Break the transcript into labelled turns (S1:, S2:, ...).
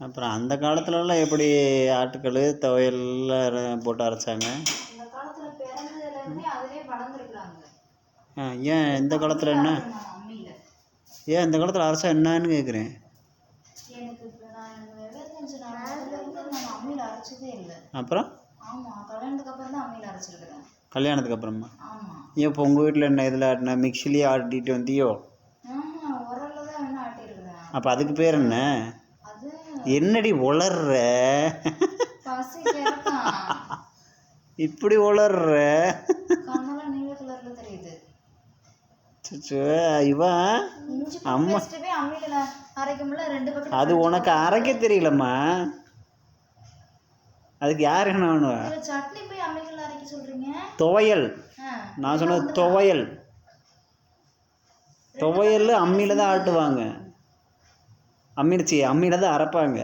S1: அப்புறம் அந்த காலத்துலலாம் எப்படி ஆட்டுக்கல் துவையல்லாம் போட்டு அரைச்சாங்க? ஆ, ஏன் இந்த காலத்தில் என்ன? ஏன் இந்த காலத்தில் அரைச்சா என்னன்னு கேட்குறேன். அப்புறம்?
S2: கல்யாணத்துக்கு அப்புறம்
S1: ஏன் இப்போ உங்கள் வீட்டில் என்ன இதில் ஆட்டின மிக்சிலேயே ஆட்டிட்டு வந்தியோ? அப்போ அதுக்கு பேர் என்ன? என்னடி உளர்ற? இப்படி உளர்ற? இவன் அம்மா. அது உனக்கு அரைக்க தெரியலம்மா. அதுக்கு யார் என்ன
S2: சொல்றீங்க?
S1: துவையல். நான் சொன்னது துவையல். துவையல் அம்மியில் தான் ஆட்டுவாங்க. அம்மிடுச்சி அம்மியில் தான் அரைப்பாங்க